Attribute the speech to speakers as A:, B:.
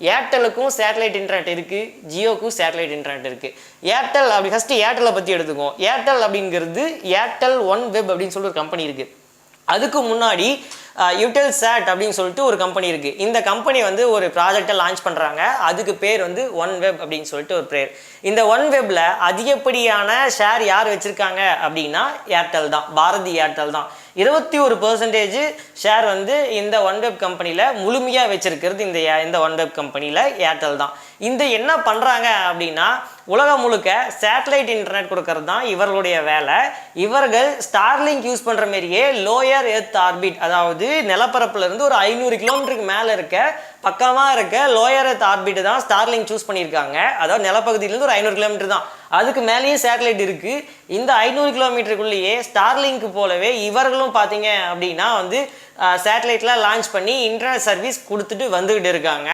A: ஏர்டெலுக்கும் satellite internet இருக்குது ஜியோக்கும் satellite internet இருக்குது ஏர்டெல் அப்படி ஃபஸ்ட்டு ஏர்டெலை பற்றி எடுத்துக்குவோம். ஏர்டெல் அப்படிங்கிறது ஏர்டெல் ஒன் வெப் அப்படின்னு சொல்லி ஒரு கம்பெனி இருக்குது அதுக்கு முன்னாடி யூட்டெல் சேட் அப்படின்னு சொல்லிட்டு ஒரு கம்பெனி இருக்குது இந்த கம்பெனி வந்து ஒரு ப்ராஜெக்டை லான்ச் பண்ணுறாங்க அதுக்கு பேர் வந்து ஒன் வெப் அப்படின்னு சொல்லிட்டு ஒரு பேர். இந்த ஒன் வெப்பில் அதிகப்படியான ஷேர் யார் வச்சுருக்காங்க அப்படின்னா ஏர்டெல் தான். பாரதி ஏர்டெல் தான். இருபத்தி ஒரு பர்சன்டேஜ் ஷேர் வந்து இந்த ஒன் வெப் கம்பெனியில் முழுமையாக வச்சிருக்கிறது இந்த ஏ- இந்த ஒன் வெப் கம்பெனியில் ஏர்டெல் தான். இந்த என்ன பண்ணுறாங்க அப்படின்னா உலகம் முழுக்க சேட்டலைட் இன்டர்நெட் கொடுக்கறது தான் இவர்களுடைய வேலை. இவர்கள் ஸ்டார்லிங்க் யூஸ் பண்ணுற மாதிரியே லோயர் எர்த் ஆர்பிட் அதாவது நிலப்பரப்புலேருந்து ஒரு ஐநூறு கிலோமீட்டருக்கு மேலே இருக்க பக்கமாக இருக்க லோயர் எர்த் தான் ஸ்டார்லிங் சூஸ் பண்ணியிருக்காங்க. அதாவது நிலப்பகுதியிலேருந்து ஒரு ஐநூறு கிலோமீட்டர் தான். அதுக்கு மேலேயும் சேட்டலைட் இருக்குது இந்த ஐநூறு கிலோமீட்டருக்குள்ளேயே ஸ்டார்லிங்க்கு போலவே இவர்களும் பார்த்தீங்க அப்படின்னா வந்து சேட்டலைட்லாம் லான்ச் பண்ணி இன்டர்நெட் சர்வீஸ் கொடுத்துட்டு வந்துக்கிட்டு இருக்காங்க.